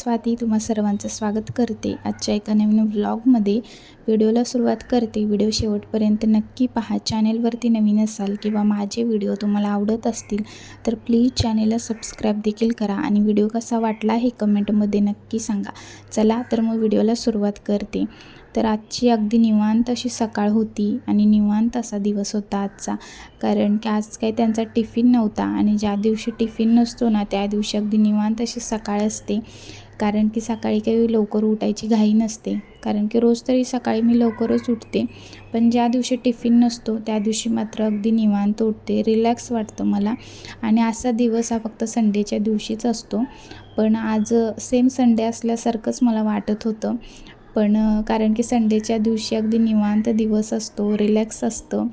स्वाती तुम्हा सर्वांचं स्वागत करते. आजच्या एका नवीन व्लॉगमध्ये व्हिडिओला सुरुवात करते. व्हिडिओ शेवटपर्यंत नक्की पहा. चॅनेलवरती नवीन असाल किंवा माझे व्हिडिओ तुम्हाला आवडत असतील तर प्लीज चॅनेलला सबस्क्राईब देखील करा आणि व्हिडिओ कसा वाटला हे कमेंटमध्ये नक्की सांगा. चला तर मग व्हिडिओला सुरुवात करते. तर आजची अगदी निवांत अशी सकाळ होती आणि निवांत असा दिवस होता आजचा. कारण की आज काही त्यांचा टिफिन नव्हता आणि ज्या दिवशी टिफिन नसतो ना त्या दिवशी अगदी निवांत अशी सकाळ असते. कारण की सकाळी काही लवकर उठायची घाई नसते. कारण की रोज तरी सकाळी मी लवकरच उठते. पण ज्या दिवशी टिफिन नसतो त्या दिवशी मात्र अगदी निवांत उठते. रिलॅक्स वाटतं मला. आणि असा दिवस हा फक्त संडेच्या दिवशीच असतो. पण आज सेम संडे असल्यासारखंच मला वाटत होतं. पण कारण की संडेच्या दिवशी अगदी निवांत दिवस असतो रिलॅक्स असतं.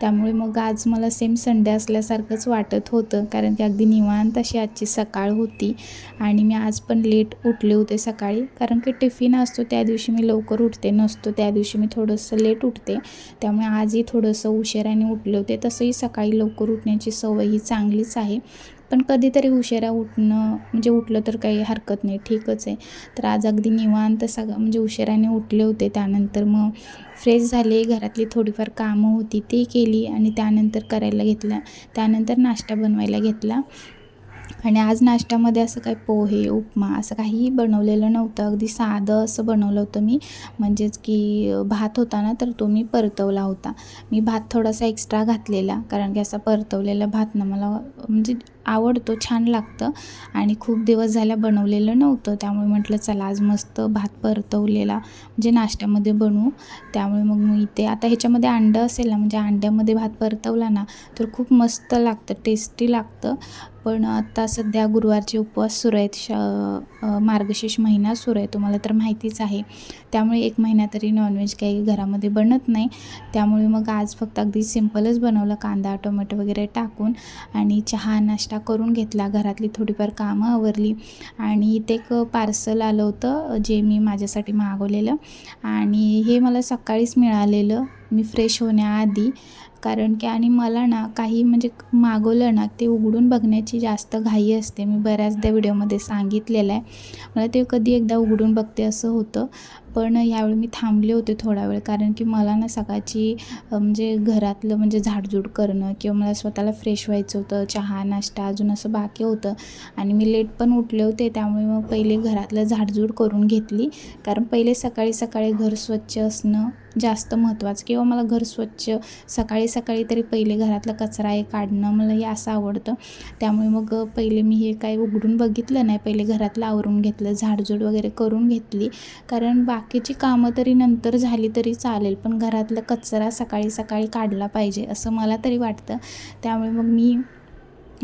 त्यामुळे मग आज मला सेम संडे असल्यासारखंच वाटत होतं कारण की अगदी निवांत अशी आजची सकाळ होती आणि मी आज पण लेट उठले होते सकाळी. कारण की टिफिन असतो त्या दिवशी मी लवकर उठते नसतो त्या दिवशी मी थोडंसं लेट उठते. त्यामुळे आजही थोडंसं उशिराने उठले होते. तसंही सकाळी लवकर उठण्याची सवय ही चांगलीच आहे. पण कधीतरी उशिरा उठणं म्हणजे उठलं तर काही हरकत नाही ठीकच आहे. तर आज अगदी निवांत सगळं म्हणजे उशिराने उठले होते. त्यानंतर मग फ्रेश झाले घरातली थोडीफार कामं होती ती केली आणि त्यानंतर करायला घेतला. त्यानंतर नाश्ता बनवायला घेतला. आणि आज नाश्त्यामध्ये असं काही पोहे उपमा असं काहीही बनवलेलं नव्हतं. अगदी साधं असं बनवलं होतं मी. म्हणजेच की भात होता ना तर तो मी परतवला होता. मी भात थोडासा एक्स्ट्रा घातलेला कारण की असा परतवलेला भात ना मला म्हणजे आवडतो छान लागतं. आणि खूप दिवस झाल्या बनवलेलं नव्हतं त्यामुळे म्हटलं चला आज मस्त भात परतवलेला म्हणजे नाश्त्यामध्ये बनवू. त्यामुळे मग मी इथे आता ह्याच्यामध्ये अंडं असेल ना म्हणजे अंड्यामध्ये भात परतवला ना तर खूप मस्त लागतं टेस्टी लागतं. पण आता सध्या गुरुवारचे उपवास सुरू आहेत. श मार्गशीर्ष महिना सुरू आहे. तुम्हाला तर माहितीच आहे. त्यामुळे एक महिना तरी नॉनव्हेज काही घरामध्ये बनत नाही. त्यामुळे मग आज फक्त अगदी सिम्पलच बनवलं. कांदा टोमॅटो वगैरे टाकून आणि चहा नाश्ता करून घेतला. घरातली थोडीफार कामं आवरली. आणि इथे एक पार्सल आलं होतं जे मी माझ्यासाठी मागवलेलं. आणि हे मला सकाळीच मिळालेलं. मी फ्रेश होण्याआधी कारण की आणि मला ना काही म्हणजे मागवलं ना ते उघडून बघण्याची जास्त घाई असते. मी बऱ्याचदा व्हिडिओमध्ये सांगितलेलं आहे. मला ते कधी एकदा उघडून बघते असं होतं. पण यावेळी मी थांबले होते थोडा वेळ कारण की मला ना सकाळची म्हणजे घरातलं म्हणजे झाडझूड करणं किंवा मला स्वतःला फ्रेश व्हायचं होतं चहा नाश्ता अजून असं बाकी होतं. आणि मी लेट पण उठले होते त्यामुळे मग पहिले घरातलं झाडझूड करून घेतली. कारण पहिले सकाळी सकाळी घर स्वच्छ असणं जास्त महत्त्वाचं. किंवा मला घर स्वच्छ सकाळी सकाळी तरी पहिले घरातला कचरा आहे काढणं मला हे असं आवडतं. त्यामुळे मग पहिले मी हे काही उघडून बघितलं नाही. पहिले घरातलं आवरून घेतलं झाडझूड वगैरे करून घेतली. कारण बा बाकीची कामं तरी नंतर झाली तरी चालेल पण घरातला कचरा सकाळी सकाळी काढला पाहिजे असं मला तरी वाटतं. त्यामुळे मग मी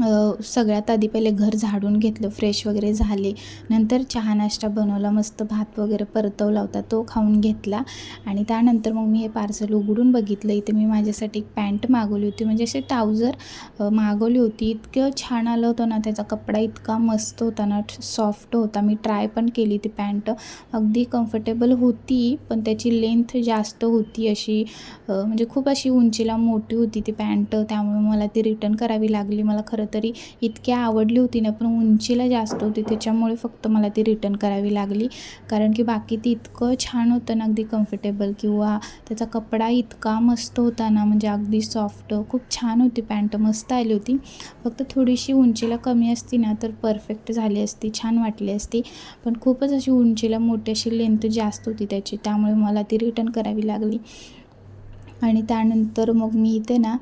सगळ्यात आधी पहिले घर झाडून घेतलं फ्रेश वगैरे झाले. नंतर चहा नाश्ता बनवला मस्त भात वगैरे परतवला होता तो खाऊन घेतला. आणि त्यानंतर मग मी हे पार्सल उघडून बघितलं. इथे मी माझ्यासाठी एक पॅन्ट मागवली होती. म्हणजे असे ट्राउझर मागवली होती. इतकं छान आलं होतं ना त्याचा कपडा इतका मस्त होता ना सॉफ्ट होता. मी ट्राय पण केली ती पॅन्ट अगदी कम्फर्टेबल होती पण त्याची लेंथ जास्त होती अशी. म्हणजे खूप अशी उंचीला मोठी होती ती पॅन्ट त्यामुळे मला ती रिटर्न करावी लागली. मला खरं तरी इतकी आवडली होती ना पण उंचीला जास्त होती त्याच्यामुळे फक्त मला ती रिटर्न करावी लागली. कारण की बाकी ती इतकं छान होतं ना अगदी कम्फर्टेबल किंवा त्याचा कपडा इतका मस्त होता ना म्हणजे अगदी सॉफ्ट खूप छान होती पॅन्ट मस्त आली होती. फक्त थोडीशी उंचीला कमी असती ना तर परफेक्ट झाली असती छान वाटली असती. पण खूपच अशी उंचीला मोठी अशी लेंथ जास्त होती त्याची त्यामुळे मला ती रिटर्न करावी लागली. आणि त्यानंतर मग मी इथे ना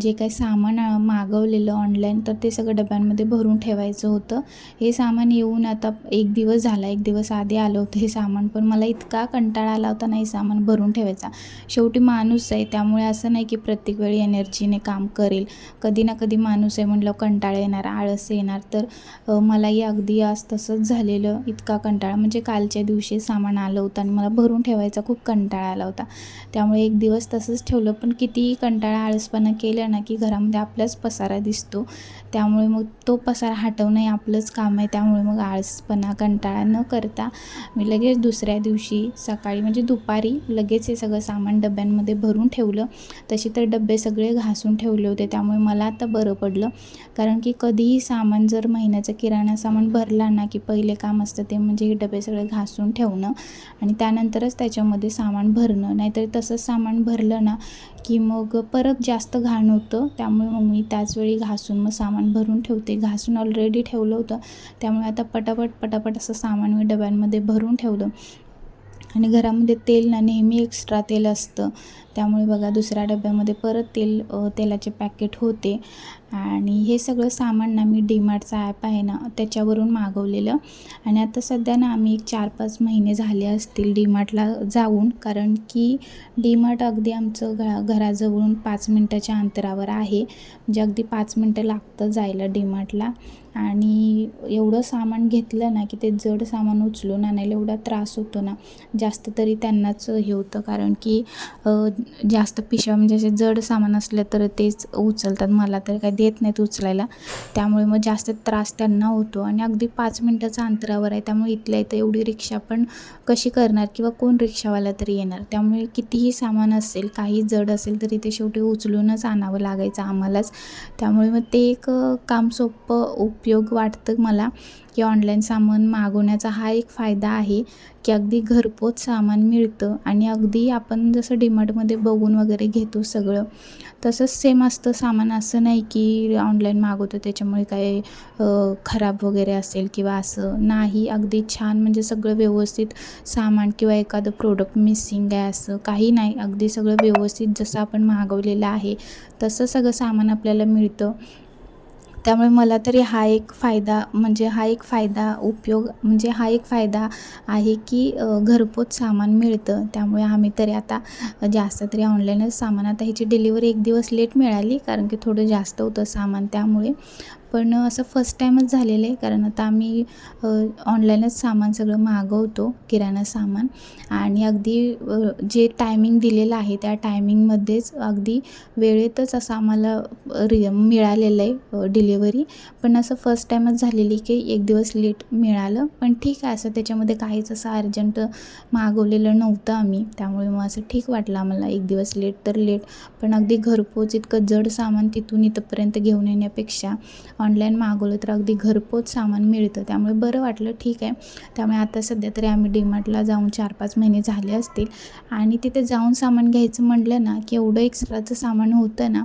जे काही सामान मागवलेलं ऑनलाईन तर ते सगळं डब्यांमध्ये भरून ठेवायचं होतं. हे सामान येऊन आता एक दिवस झाला एक दिवस आधी आलं होतं हे सामान पण मला इतका कंटाळा आला होता ना हे सामान भरून ठेवायचा. शेवटी माणूस आहे त्यामुळे असं नाही की प्रत्येक वेळी एनर्जीने काम करेल. कधी ना कधी माणूस आहे म्हटलं कंटाळा येणार आळस येणार. तर मलाही अगदी आज तसंच झालेलं इतका कंटाळा. म्हणजे कालच्या दिवशी सामान आलं होतं आणि मला भरून ठेवायचा खूप कंटाळा आला होता. त्यामुळे एक दिवस तसं असंच ठेवलं. पण कितीही कंटाळा आळसपणा केलं ना की घरामध्ये आपलाच पसारा दिसतो. त्यामुळे मग तो पसारा हटवणं हे आपलंच काम आहे. त्यामुळे मग आळसपणा कंटाळा न करता मी लगेच दुसऱ्या दिवशी सकाळी म्हणजे दुपारी लगेच हे सगळं सामान डब्यांमध्ये भरून ठेवलं. तसे तर डबे सगळे घासून ठेवले होते. त्यामुळे मला आता बरं पडलं. कारण की कधीही सामान जर महिन्याचं किराणा सामान भरला ना की पहिले काम असतं ते म्हणजे हे डबे सगळे घासून ठेवणं आणि त्यानंतरच त्याच्यामध्ये सामान भरणं. नाहीतर तसंच सामान भरलं ना की मग परत जास्त घाण होतं. त्यामुळे मग मी त्याचवेळी घासून मग सामान भरून ठेवते. घासून ऑलरेडी ठेवलं होतं. त्यामुळे आता पटापट पटापट असं सामान मी डब्यांमध्ये भरून ठेवलं. आणि घरामध्ये तेल ना नेहमी एक्स्ट्रा तेल असतं. त्यामुळे बघा दुसऱ्या डब्यामध्ये परत तेल तेलाचे पॅकेट होते. आणि हे सगळं सामान ना मी डीमार्टचा ॲप आहे ना त्याच्यावरून मागवलेलं. आणि आता सध्या ना आम्ही एक चार पाच महिने झाले असतील डीमार्टला जाऊन. कारण की डीमार्ट अगदी आमचं घ घराजवळून पाच मिनटाच्या अंतरावर आहे. म्हणजे अगदी पाच मिनटं लागतं जायला डीमार्टला आणि एवढं सामान घेतलं ना की ते जड सामान उचलून आणायला एवढा त्रास होतो ना जास्त तरी त्यांनाच हे होतं. कारण की जास्त पिशव्या म्हणजे असे जड सामान असलं तर तेच उचलतात. मला तर काही देत नाहीत उचलायला. त्यामुळे मग जास्त त्रास त्यांना होतो. आणि अगदी पाच मिनटाचं अंतरावर आहे. त्यामुळे इथल्या इथं एवढी रिक्षा पण कशी करणार? किंवा कोण रिक्षावाला तरी येणार? त्यामुळे कितीही सामान असेल काही जड असेल तरी ते शेवटी उचलूनच आणावं लागायचं आम्हालाच. त्यामुळे मग ते एक काम सोपं उपयोग वाटतं मला. की ऑनलाईन सामान मागवण्याचा हा एक फायदा आहे की अगदी घरपोच सामान मिळतं आणि अगदी आपण जसं डीमार्टमध्ये बघून वगैरे घेतो सगळं तसंच सेम असतं सामान. असं नाही की ऑनलाईन मागवतो त्याच्यामुळे काय खराब वगैरे असेल किंवा असं नाही. अगदी छान म्हणजे सगळं व्यवस्थित सामान किंवा एखादं प्रोडक्ट मिसिंग आहे असं काही नाही. अगदी सगळं व्यवस्थित जसं आपण मागवलेलं आहे तसं सगळं सामान आपल्याला मिळतं. त्यामुळे मला तरी हा एक फायदा म्हणजे हा एक फायदा उपयोग म्हणजे हा एक फायदा आहे की घरपोच सामान मिळतं. त्यामुळे आम्ही तरी आता जास्त तरी ऑनलाईनच सामान आता ह्याची डिलिव्हरी एक दिवस लेट मिळाली कारण की थोडं जास्त होतं सामान त्यामुळे. पण असं फर्स्ट टाईमच झालेलं आहे. कारण आता आम्ही ऑनलाईनच सामान सगळं मागवतो किराणा सामान. आणि अगदी जे टायमिंग दिलेलं आहे त्या टायमिंगमध्येच अगदी वेळेतच असं आम्हाला रि मिळालेलं आहे डिलेवरी पण असं फर्स्ट टाईमच झालेली की एक दिवस लेट मिळालं. पण ठीक आहे असं त्याच्यामध्ये काहीच असं अर्जंट मागवलेलं नव्हतं आम्ही. त्यामुळे मग असं ठीक वाटलं आम्हाला एक दिवस लेट तर लेट पण अगदी घरपोच इतकं जड सामान तिथून इथंपर्यंत घेऊन येण्यापेक्षा ऑनलाईन मागवलं तर अगदी घरपोच सामान मिळतं. त्यामुळे बरं वाटलं. ठीक आहे. त्यामुळे आता सध्या तरी आम्ही डीमार्टला जाऊन चार पाच महिने झाले असतील. आणि तिथे जाऊन सामान घ्यायचं म्हटलं ना की एवढं एक्स्ट्राचं सामान होतं ना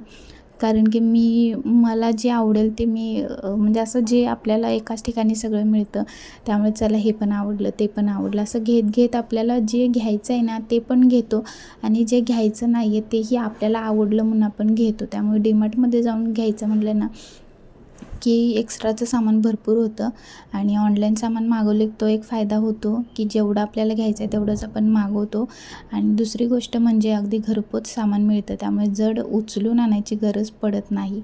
कारण की मी मला जे आवडेल ते मी म्हणजे असं जे आपल्याला एकाच ठिकाणी सगळं मिळतं त्यामुळे चला हे पण आवडलं ते पण आवडलं. असं घेत घेत आपल्याला जे घ्यायचं आहे ना ते पण घेतो आणि जे घ्यायचं नाही आहे तेही आपल्याला आवडलं म्हणून आपण घेतो. त्यामुळे डीमार्टमध्ये जाऊन घ्यायचं म्हटलं ना की एक्स्ट्राचं सामान भरपूर होतं. आणि ऑनलाईन सामान मागवले तो एक फायदा होतो की जेवढं आपल्याला घ्यायचं आहे तेवढंच आपण मागवतो. आणि दुसरी गोष्ट म्हणजे अगदी घरपोच सामान मिळतं. त्यामुळे जड उचलून आणायची गरज पडत नाही.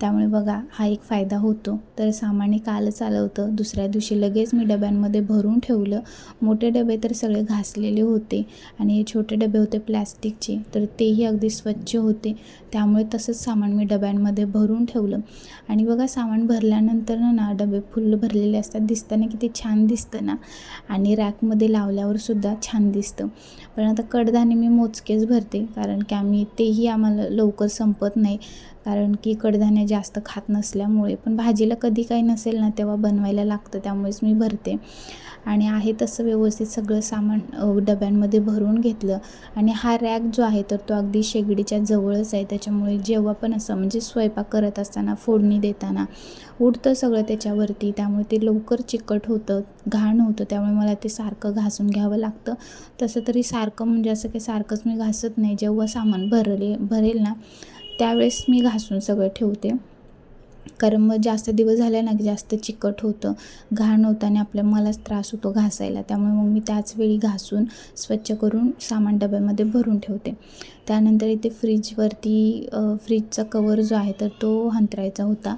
त्यामुळे बघा हा एक फायदा होतो. तर सामान्य कालच आलं होतं दुसऱ्या दिवशी लगेच मी डब्यांमध्ये भरून ठेवलं. मोठे डबे तर सगळे घासलेले होते आणि हे छोटे डबे होते प्लॅस्टिकचे तर तेही अगदी स्वच्छ होते. त्यामुळे तसंच सामान मी डब्यांमध्ये भरून ठेवलं. आणि बघा सामान भरल्यानंतर ना डबे फुल भरलेले असतात. दिसताना किती छान दिसतं ना? आणि रॅकमध्ये लावल्यावर सुद्धा छान दिसतं. पण आता कडधान्य मी मोजकेच भरते कारण की आम्ही तेही आम्हाला लवकर संपत नाही. कारण की कडधान्य जास्त खात नसल्यामुळे पण भाजीला कधी काही नसेल ना तेव्हा बनवायला लागतं त्यामुळेच मी भरते. आणि आहे तसं व्यवस्थित सगळं सामान डब्यांमध्ये भरून घेतलं. आणि हा रॅक जो आहे तर तो अगदी शेगडीच्या जवळच आहे. त्याच्यामुळे जेव्हा पण असं म्हणजे स्वयंपाक करत असताना फोडणी देताना उडतं सगळं त्याच्यावरती. त्यामुळे ते लवकर चिकट होतं घाण होतं. त्यामुळे मला ते सारखं घासून घ्यावं लागतं. तसं तरी सारखं म्हणजे असं काही सारखंच मी घासत नाही. जेव्हा सामान भरले भरेल ना त्यावेळेस मी घासून सगळं ठेवते. कारण मग जास्त दिवस झाले ना की जास्त चिकट होतं. घाण होतं आणि आपल्या मलाच त्रास होतो घासायला. त्यामुळे मग मी त्याच वेळी घासून स्वच्छ करून सामान डब्यामध्ये भरून ठेवते. त्यानंतर इथे फ्रीजवरती फ्रीजचा कवर जो आहे तर तो हंतरायचा होता.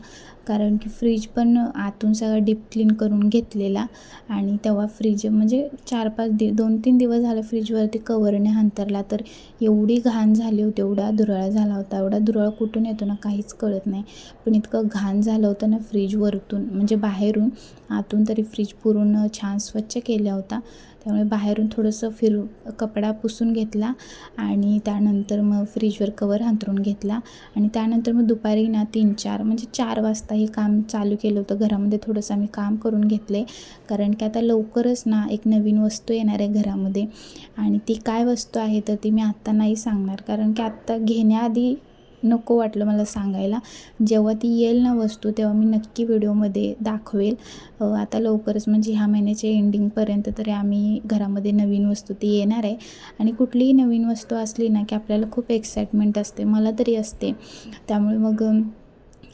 कारण की फ्रीज पण आतून सगळं डीप क्लीन करून घेतलेला आणि तेव्हा फ्रीज म्हणजे चार पाच दि दोन तीन दिवस झाले फ्रीजवरती कवरने हंतरला तर एवढी घाण झाली होती एवढा दुरळा झाला होता एवढा धुराळ कुठून येतो ना काहीच कळत नाही. पण इतकं घाण झालं होतं ना फ्रीजवरतून म्हणजे बाहेरून आतून तरी फ्रीज पुरून छान स्वच्छ केला होता. त्यामुळे बाहेरून थोडंसं फिरू कपडा पुसून घेतला आणि त्यानंतर मग फ्रीजवर कवर अंथरून घेतला. आणि त्यानंतर मग दुपारी ना तीन चार म्हणजे चार वाजता हे काम चालू केलं होतं. घरामध्ये थोडंसं आम्ही काम करून घेतले. कारण की आता लवकरच ना एक नवीन वस्तू येणार आहे घरामध्ये. आणि ती काय वस्तू आहे तर ती मी आत्ता नाही सांगणार. कारण की आत्ता घेण्याआधी नको वाटलं मला सांगायला. जेव्हा ती येईल ना वस्तू तेव्हा मी नक्की व्हिडिओमध्ये दाखवेल. आता लवकरच म्हणजे ह्या महिन्याच्या एंडिंगपर्यंत तरी आम्ही घरामध्ये नवीन वस्तू ती येणार आहे. आणि कुठलीही नवीन वस्तू असली ना की आपल्याला खूप एक्साइटमेंट असते मला तरी असते. त्यामुळे मग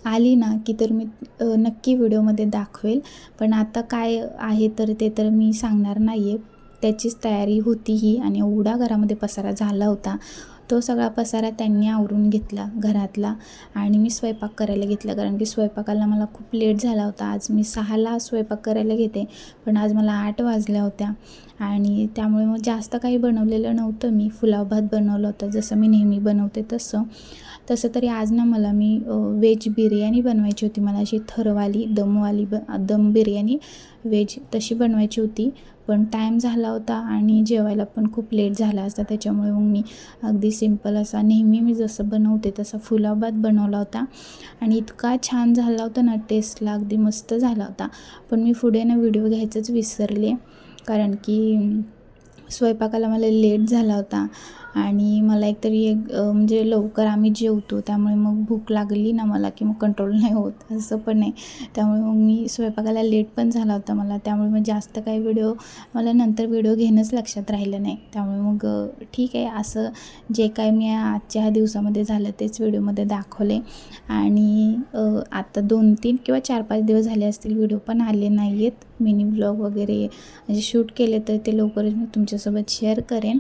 आली ना की तर मी नक्की व्हिडिओमध्ये दाखवेल. पण आता काय आहे तर ते तर मी सांगणार नाही आहे त्याचीच तयारी होती ही आणि एवढा घरामध्ये पसारा झाला होता. तो सगळा पसारा त्यांनी आवरून घेतला घरातला आणि मी स्वयंपाक करायला घेतला. कारण की स्वयंपाकाला मला खूप लेट झाला होता. आज मी सहाला स्वयंपाक करायला घेते पण आज मला आठ वाजल्या होत्या. आणि त्यामुळे मग जास्त काही बनवलेलं नव्हतं. मी फुलाव भात बनवलं होतं. जसं मी नेहमी बनवते तसं. तसं तरी आज ना मला मी व्हेज बिर्याणी बनवायची होती. मला अशी थरवाली दमवाली ब दम बिर्याणी व्हेज तशी बनवायची होती. पण टाईम झाला होता आणि जेवायला पण खूप लेट झाला असता. त्याच्यामुळे मग मी अगदी सिंपल असा नेहमी मी जसं बनवते तसा फुलाबाद भात बनवला होता. आणि इतका छान झाला होता ना टेस्टला अगदी मस्त झाला होता. पण मी पुढे ना व्हिडिओ घ्यायचंच विसरले. कारण की स्वयंपाकाला मला लेट झाला होता. आणि मला एकतरी एक म्हणजे लवकर आम्ही जेवतो त्यामुळे मग भूक लागली ना मला की मग कंट्रोल नाही होत असं पण नाही त्यामुळे मग मी स्वयंपाकाला लेट पण झाला होता मला त्यामुळे मग जास्त काही व्हिडिओ मला नंतर व्हिडिओ घेणंच लक्षात राहिलं नाही. त्यामुळे मग ठीक आहे असं जे काय मी आजच्या ह्या दिवसामध्ये झालं तेच व्हिडिओमध्ये दाखवले. आणि आता दोन तीन किंवा चार पाच दिवस झाले असतील व्हिडिओ पण आले नाही आहेत मिनी ब्लॉग वगैरे. म्हणजे शूट केले तर ते लवकरच मी तुमच्यासोबत शेअर करेन.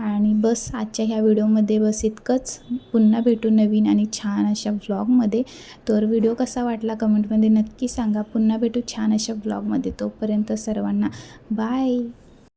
आणि बस आजच्या ह्या व्हिडिओमध्ये बस इतकंच. पुन्हा भेटू नवीन आणि छान अशा व्लॉगमध्ये तर व्हिडिओ कसा वाटला कमेंटमध्ये नक्की सांगा. पुन्हा भेटू छान अशा व्लॉगमध्ये तोपर्यंत सर्वांना बाय